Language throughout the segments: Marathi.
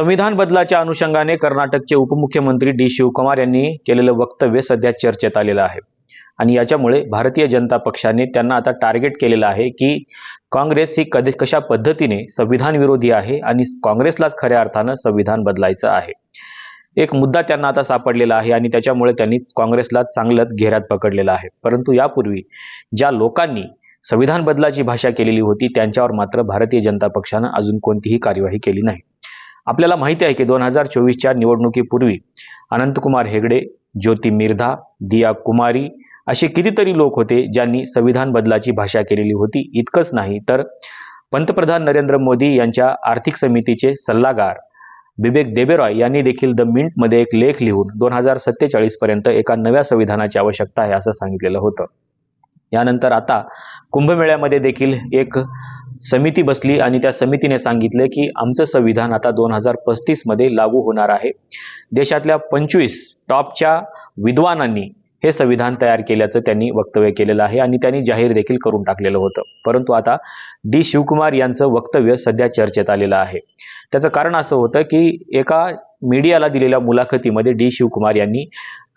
संविधान बदलाच्या अनुषंगाने कर्नाटकचे उपमुख्यमंत्री डी शिवकुमार यांनी केलेलं वक्तव्य सध्या चर्चेत आलेलं आहे. आणि याच्यामुळे भारतीय जनता पक्षाने त्यांना आता टार्गेट केलेलं आहे की काँग्रेस ही कधी कशा पद्धतीने संविधान विरोधी आहे आणि काँग्रेसलाच खऱ्या अर्थानं संविधान बदलायचं आहे. एक मुद्दा त्यांना आता सापडलेला आहे आणि त्याच्यामुळे त्यांनी काँग्रेसला चांगलंच घेऱ्यात पकडलेलं आहे. परंतु यापूर्वी ज्या लोकांनी संविधान बदलाची भाषा केलेली होती त्यांच्यावर मात्र भारतीय जनता पक्षानं अजून कोणतीही कार्यवाही केली नाही. आपल्याला माहिती आहे की दोन हजार चोवीसच्या निवडणुकीपूर्वी अनंतकुमार हेगडे ज्योती मिर्धा दिया कुमारी असे कितीतरी लोक होते ज्यांनी संविधान बदलाची भाषा केलेली होती. इतकंच नाही तर पंतप्रधान नरेंद्र मोदी यांच्या आर्थिक समितीचे सल्लागार बिबेक देबेरॉय यांनी देखील द मिंटमध्ये एक लेख लिहून दोन हजार सत्तेचाळीस पर्यंत एका नव्या संविधानाची आवश्यकता आहे असं सांगितलेलं होतं. यानंतर आता कुंभमेळ्यामध्ये देखील एक समिती बसली आणि त्या समितीने सांगितले की आमचं संविधान आता दोन हजार पस्तीसमध्ये लागू होणार आहे. देशातल्या पंचवीस टॉपच्या विद्वानांनी हे संविधान तयार केल्याचं त्यांनी वक्तव्य केलेलं आहे आणि त्यांनी जाहीर देखील करून टाकलेलं होतं. परंतु आता डी शिवकुमार यांचं वक्तव्य सध्या चर्चेत आलेलं आहे. त्याचं कारण असं होतं की एका मीडियाला दिलेल्या मुलाखतीमध्ये डी शिवकुमार यांनी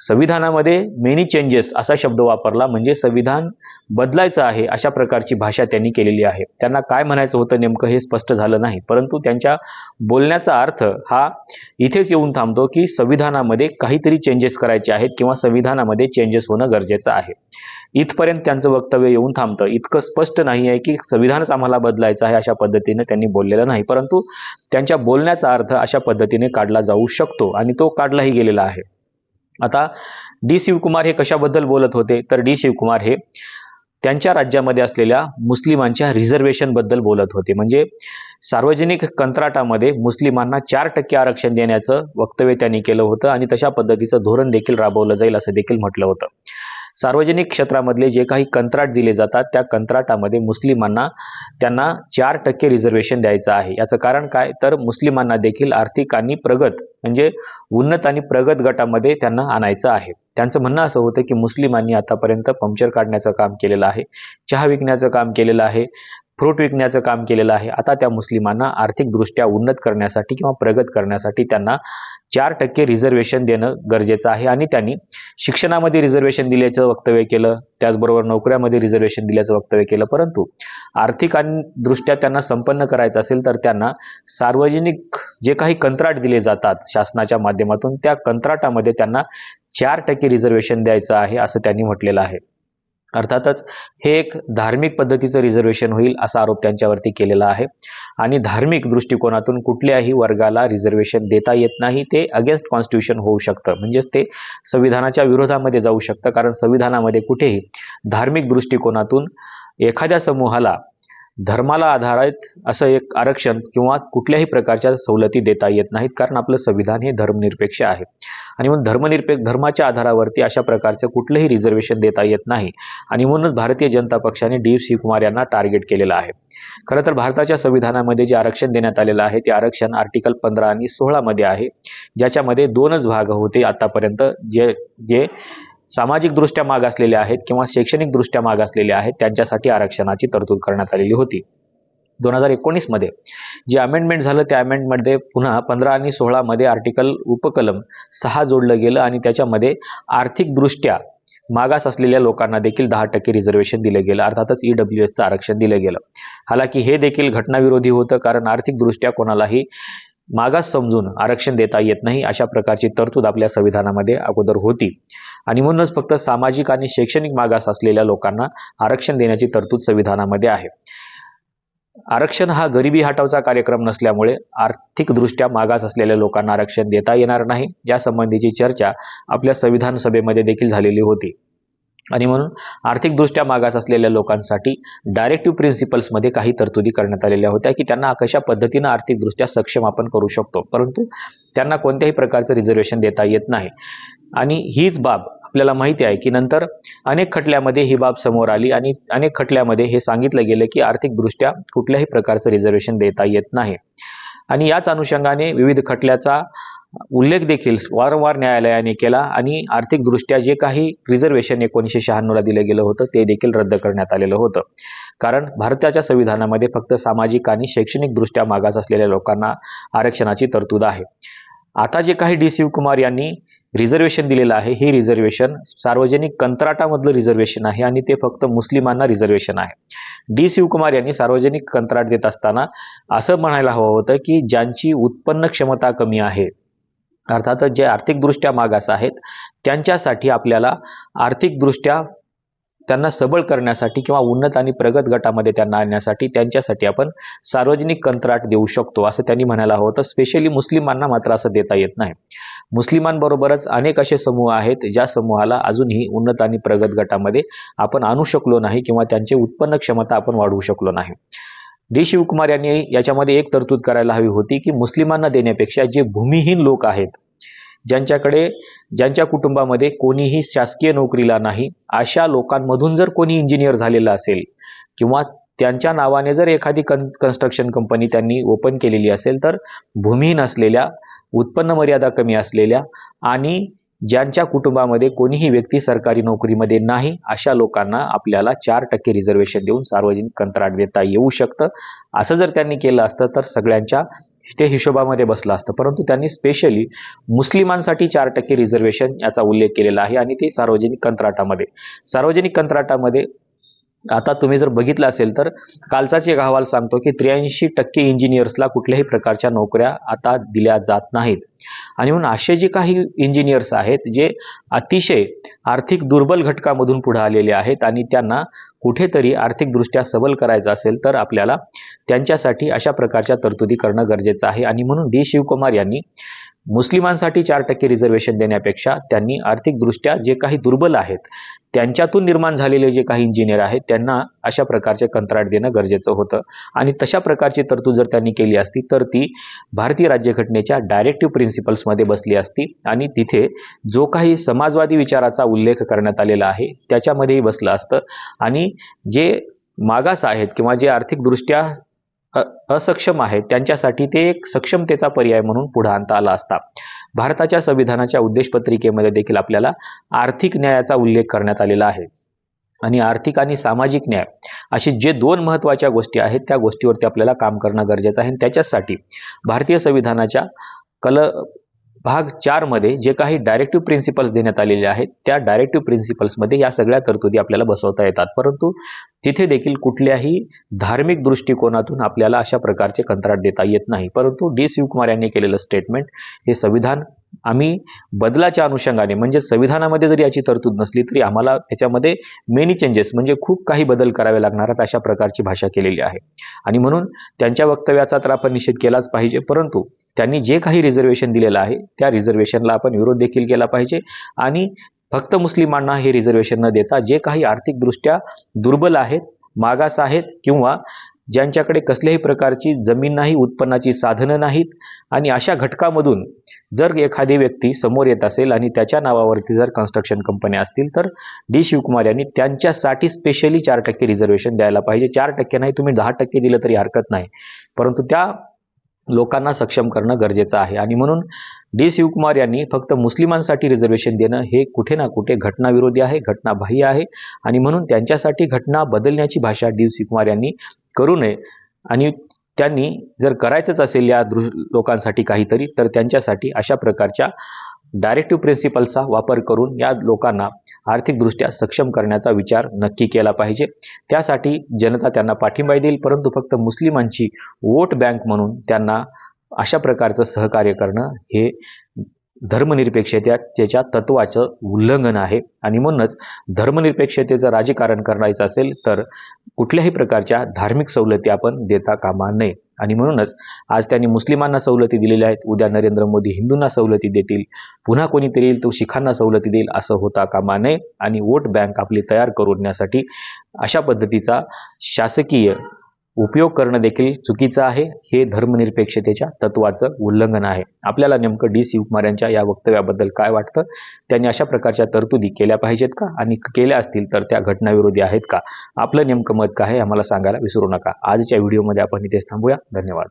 संविधानामध्ये मेनी चेंजेस असा शब्द वापरला म्हणजे संविधान बदलायचं आहे अशा प्रकारची भाषा त्यांनी केलेली आहे. त्यांना काय म्हणायचं होतं नेमकं हे स्पष्ट झालं नाही. परंतु त्यांच्या बोलण्याचा अर्थ हा इथेच येऊन थांबतो की संविधानामध्ये काहीतरी चेंजेस करायचे आहेत किंवा संविधानामध्ये चेंजेस होणं गरजेचं आहे. इथपर्यंत त्यांचं वक्तव्य येऊन थांबतं. इतकं स्पष्ट नाही आहे की संविधानच आम्हाला बदलायचं आहे अशा पद्धतीने त्यांनी बोललेलं नाही. परंतु त्यांच्या बोलण्याचा अर्थ अशा पद्धतीने काढला जाऊ शकतो आणि तो काढलाही गेलेला आहे. आता डी शिवकुमार हे कशाबद्दल बोलत होते? तर डी शिवकुमार हे त्यांच्या राज्यामध्ये असलेल्या मुस्लिमांच्या रिझर्वेशनबद्दल बोलत होते. म्हणजे सार्वजनिक कंत्राटामध्ये मुस्लिमांना चार टक्के आरक्षण देण्याचं वक्तव्य त्यांनी केलं होतं आणि तशा पद्धतीचं धोरण देखील राबवलं जाईल असं देखील म्हटलं होतं. सार्वजनिक क्षेत्रामधले जे काही कंत्राट दिले जातात त्या कंत्राटामध्ये मुस्लिमांना त्यांना चार टक्के रिझर्वेशन द्यायचं आहे. याचं कारण काय? तर मुस्लिमांना देखील आर्थिक आणि प्रगत म्हणजे उन्नत आणि प्रगत गटामध्ये त्यांना आणायचं आहे. त्यांचं म्हणणं असं होतं की मुस्लिमांनी आतापर्यंत पंक्चर काढण्याचं काम केलेलं आहे चहा विकण्याचं काम केलेलं आहे फ्रूट विकण्याचं काम केलेलं आहे. आता त्या मुस्लिमांना आर्थिकदृष्ट्या उन्नत करण्यासाठी किंवा प्रगत करण्यासाठी त्यांना चार टक्के रिझर्वेशन देणं गरजेचं आहे आणि त्यांनी शिक्षणामध्ये रिझर्वेशन दिल्याचं वक्तव्य केलं त्याचबरोबर नोकऱ्यामध्ये रिझर्वेशन दिल्याचं वक्तव्य केलं. परंतु आर्थिक आणि दृष्ट्या त्यांना संपन्न करायचं असेल तर त्यांना सार्वजनिक जे काही कंत्राट दिले जातात शासनाच्या माध्यमातून त्या कंत्राटामध्ये त्यांना चार टक्के रिझर्वेशन द्यायचं आहे असं त्यांनी म्हटलेलं आहे. अर्थातच हे एक धार्मिक पद्धतीचं रिझर्वेशन होईल असा आरोप त्यांच्यावरती केलेला आहे. आणि धार्मिक दृष्टिकोनातून कुठल्याही वर्गाला रिझर्वेशन देता येत नाही ते अगेन्स्ट कॉन्स्टिट्यूशन होऊ शकतं. म्हणजेच ते संविधानाच्या विरोधामध्ये जाऊ शकतं कारण संविधानामध्ये कुठेही धार्मिक दृष्टिकोनातून एखाद्या समूहाला धर्माला आधारित असं एक आरक्षण किंवा कुठल्याही प्रकारच्या सवलती देता येत नाहीत कारण आपलं संविधान हे धर्मनिरपेक्ष आहे. आणि म्हणून धर्मनिरपेक्ष धर्माच्या आधारावरती अशा प्रकारचं कुठलंही रिझर्वेशन देता येत नाही. आणि म्हणूनच भारतीय जनता पक्षाने डी शिवकुमार यांना टार्गेट केलेलं आहे. खरं तर भारताच्या संविधानामध्ये जे आरक्षण देण्यात आलेलं आहे ते आरक्षण आर्टिकल पंधरा आणि सोळामध्ये आहे ज्याच्यामध्ये दोनच भाग होते आतापर्यंत जे जे सामाजिकदृष्ट्या मागासलेले आहेत किंवा शैक्षणिकदृष्ट्या मागासलेले आहेत त्यांच्यासाठी आरक्षणाची तरतूद करण्यात आलेली होती. दोन हजार एकोणीसमध्ये जे अमेंडमेंट झालं त्या अमेंडमेंटमध्ये पुन्हा पंधरा आणि सोळामध्ये आर्टिकल उपकलम सहा जोडलं गेलं आणि त्याच्यामध्ये आर्थिकदृष्ट्या मागास असलेल्या लोकांना देखील दहा टक्के रिझर्वेशन दिलं गेलं. अर्थातच ई डब्ल्यू एसचं आरक्षण दिलं गेलं. हालाकी हे देखील घटनाविरोधी होतं कारण आर्थिकदृष्ट्या कोणालाही मागास समजून आरक्षण देता येत नाही अशा प्रकारची तरतूद आपल्या संविधानामध्ये अगोदर होती. आणि म्हणूनच फक्त सामाजिक आणि शैक्षणिक मागास असलेल्या लोकांना आरक्षण देण्याची तरतूद संविधानामध्ये आहे. आरक्षण हा गरिबी हटावचा कार्यक्रम नसल्यामुळे आर्थिकदृष्ट्या मागास असलेल्या लोकांना आरक्षण देता येणार नाही. यासंबंधीची चर्चा आपल्या संविधान सभेमध्ये देखील झालेली होती. आणि म्हणून आर्थिकदृष्ट्या मागास असलेल्या लोकांसाठी डायरेक्टिव्ह प्रिन्सिपल्समध्ये काही तरतुदी करण्यात आलेल्या होत्या की त्यांना कशा पद्धतीनं आर्थिकदृष्ट्या सक्षम आपण करू शकतो. परंतु त्यांना कोणत्याही प्रकारचं रिझर्वेशन देता येत नाही. आणि हीच बाब आपल्याला माहिती आहे की नंतर अनेक खटल्यामध्ये ही बाब समोर आली आणि अनेक खटल्यामध्ये हे सांगितलं गेलं की आर्थिकदृष्ट्या कुठल्याही प्रकारचं रिझर्वेशन देता येत नाही. आणि याच अनुषंगाने विविध खटल्याचा उल्लेख देखील वारंवार न्यायालयाने केला आणि आर्थिकदृष्ट्या जे काही रिझर्वेशन एकोणीसशे शहाण्णवला दिलं गेलं होतं ते देखील रद्द करण्यात आलेलं होतं. कारण भारताच्या संविधानामध्ये फक्त सामाजिक आणि शैक्षणिकदृष्ट्या मागास असलेल्या लोकांना आरक्षणाची तरतूद आहे. आता जे काही डी शिवकुमार यांनी रिझर्वेशन दिलेलं आहे हे रिझर्वेशन सार्वजनिक कंत्राटामधलं रिझर्वेशन आहे आणि ते फक्त मुस्लिमांना रिझर्वेशन आहे. डी शिवकुमार यांनी सार्वजनिक कंत्राट देत असताना असं म्हणायला हवं होतं की ज्यांची उत्पन्न क्षमता कमी आहे अर्थातच जे आर्थिकदृष्ट्या मागास आहेत त्यांच्यासाठी आपल्याला आर्थिकदृष्ट्या त्यांना सबळ करण्यासाठी किंवा उन्नत आणि प्रगत गटामध्ये त्यांना आणण्यासाठी त्यांच्यासाठी आपण सार्वजनिक कंत्राट देऊ शकतो असं त्यांनी म्हणायला हवं. तर स्पेशली मुस्लिमांना मात्र असं देता येत नाही. मुस्लिमांबरोबरच अनेक असे समूह आहेत ज्या समूहाला अजूनही उन्नत आणि प्रगत गटामध्ये आपण आणू शकलो नाही किंवा त्यांचे उत्पन्न क्षमता आपण वाढवू शकलो नाही. डी. शिवकुमार यांनी याच्यामध्ये एक तरतूद करायला हवी होती की मुस्लिमांना देण्यापेक्षा जे भूमिहीन लोक आहेत ज्यांच्याकडे ज्यांच्या कुटुंबामध्ये कोणीही शासकीय नोकरीला नाही अशा लोकांमधून जर कोणी इंजिनियर झालेलं असेल किंवा त्यांच्या नावाने जर एखादी कन कन्स्ट्रक्शन कंपनी त्यांनी ओपन केलेली असेल तर भूमिहीन असलेल्या उत्पन्न मर्यादा कमी असलेल्या आणि ज्यांच्या कुटुंबामध्ये कोणीही व्यक्ती सरकारी नोकरीमध्ये नाही अशा लोकांना आपल्याला चार टक्के रिझर्वेशन देऊन सार्वजनिक कंत्राट देता येऊ शकतं. असं जर त्यांनी केलं असतं तर सगळ्यांच्या ते हिशोबामध्ये बसलं असतं. परंतु त्यांनी स्पेशली मुस्लिमांसाठी चार टक्के रिझर्वेशन याचा उल्लेख केलेला आहे आणि ते सार्वजनिक कंत्राटामध्ये. सार्वजनिक कंत्राटामध्ये आता तुम्ही जर बघितलं असेल तर कालचाच एक अहवाल सांगतो की त्र्याऐंशी टक्के इंजिनियर्सला कुठल्याही प्रकारच्या नोकऱ्या आता दिल्या जात नाहीत. आणि म्हणून असे जे काही इंजिनियर्स आहेत जे अतिशय आर्थिक दुर्बल घटकामधून पुढे आलेले आहेत आणि त्यांना कुठेतरी आर्थिकदृष्ट्या सबल करायचं असेल तर आपल्याला त्यांच्यासाठी अशा प्रकारच्या तरतुदी करणं गरजेचं आहे. आणि म्हणून डी शिवकुमार यांनी मुस्लिमांसाठी चार टक्के रिझर्वेशन देण्यापेक्षा त्यांनी आर्थिकदृष्ट्या जे काही दुर्बल आहेत त्यांच्यातून निर्माण झालेले जे काही इंजिनियर आहेत त्यांना अशा प्रकारचे कंत्राट देणं गरजेचं होतं. आणि तशा प्रकारची तरतूद जर त्यांनी केली असती तर ती भारतीय राज्यघटनेच्या डायरेक्टिव्ह प्रिन्सिपल्समध्ये बसली असती. आणि तिथे जो काही समाजवादी विचाराचा उल्लेख करण्यात आलेला आहे त्याच्यामध्येही बसलं असतं. आणि जे मागास आहेत किंवा जे आर्थिकदृष्ट्या असक्षम आहेत त्यांच्यासाठी ते एक सक्षमतेचा पर्याय म्हणून पुढे आणता आला असता. भारताच्या संविधानाच्या उद्देशपत्रिकेमध्ये देखील आपल्याला आर्थिक न्यायाचा उल्लेख करण्यात आलेला आहे. आणि आर्थिक आणि सामाजिक न्याय अशी जे दोन महत्त्वाच्या गोष्टी आहेत त्या गोष्टीवरती आपल्याला काम करणं गरजेचं आहे. आणि त्याच्यासाठी भारतीय संविधानाच्या कल भाग चारमध्ये जे काही डायरेक्टिव्ह प्रिन्सिपल्स देण्यात आलेले आहेत त्या डायरेक्टिव्ह प्रिन्सिपल्समध्ये या सगळ्या तरतुदी आपल्याला बसवता येतात. परंतु तिथे देखील कुठल्याही धार्मिक दृष्टिकोनातून आपल्याला अशा प्रकारचे कंत्राट देता येत नाही. परंतु डी. शिवकुमार यांनी केलेलं स्टेटमेंट हे संविधान आम्ही बदलाच्या अनुषंगाने म्हणजे संविधानामध्ये जरी याची तरतूद नसली तरी आम्हाला त्याच्यामध्ये मेनी चेंजेस म्हणजे खूप काही बदल करावे लागणार आहेत अशा प्रकारची भाषा केलेली आहे. आणि म्हणून त्यांच्या वक्तव्याचा तर आपण निषेध केलाच पाहिजे परंतु त्यांनी जे काही रिझर्वेशन दिलेलं आहे त्या रिझर्वेशनला आपण विरोध देखील केला पाहिजे. आणि फक्त मुस्लिमांना हे रिझर्वेशन न देता जे काही आर्थिकदृष्ट्या दुर्बल आहेत मागास आहेत किंवा ज्यांच्याकडे कसल्याही प्रकारची जमीन नाही उत्पन्नाची साधनं नाहीत आणि अशा घटकामधून जर एखादी व्यक्ती समोर येत असेल आणि त्याच्या नावावरती जर कन्स्ट्रक्शन कंपन्या असतील तर डी शिवकुमार यांनी त्यांच्यासाठी स्पेशली चार टक्के रिझर्वेशन द्यायला पाहिजे. चार टक्के नाही तुम्ही दहा टक्के दिलं तरी हरकत नाही. परंतु त्या लोकांना सक्षम करणं गरजेचं आहे. आणि म्हणून डी शिवकुमार यांनी फक्त मुस्लिमांसाठी रिझर्वेशन देणं हे कुठे ना कुठे घटनाविरोधी आहे घटनाबाह्य आहे. आणि म्हणून त्यांच्यासाठी घटना बदलण्याची भाषा डी शिवकुमार यांनी करू नये. आणि त्यांनी जर करायचंच असेल या दृ लोकांसाठी काहीतरी तर त्यांच्यासाठी अशा प्रकारच्या डायरेक्टिव्ह प्रिन्सिपलचा वापर करून या लोकांना आर्थिकदृष्ट्या सक्षम करण्याचा विचार नक्की केला पाहिजे. त्यासाठी जनता त्यांना पाठिंबा देईल परंतु फक्त मुस्लिमांची वोट बँक म्हणून त्यांना अशा प्रकारचं सहकार्य करणं हे धर्मनिरपेक्षतेच्या तत्वाचं उल्लंघन आहे. आणि म्हणूनच धर्मनिरपेक्षतेचं राजकारण करायचं असेल तर कुठल्याही प्रकारच्या धार्मिक सवलती आपण देता कामा नये. आणि म्हणूनच आज त्यांनी मुस्लिमांना सवलती दिलेल्या आहेत. उद्या नरेंद्र मोदी हिंदूंना सवलती देतील. पुन्हा कोणीतरी येईल तो शिखांना सवलती देईल असं होता कामा नये. आणि वोट बँक आपली तयार करूण्यासाठी अशा पद्धतीचा शासकीय उपयोग करणं देखील चुकीचं आहे. हे धर्मनिरपेक्षतेच्या तत्वाचं उल्लंघन आहे. आपल्याला नेमकं डी शिवकुमार यांच्या या वक्तव्याबद्दल काय वाटतं? त्यांनी अशा प्रकारच्या तरतुदी केल्या पाहिजेत का? आणि केल्या असतील तर त्या घटनाविरोधी आहेत का? आपलं नेमकं मत काय आहे? आम्हाला सांगायला विसरू नका. आजच्या व्हिडिओमध्ये आपण इथेच थांबूया. धन्यवाद.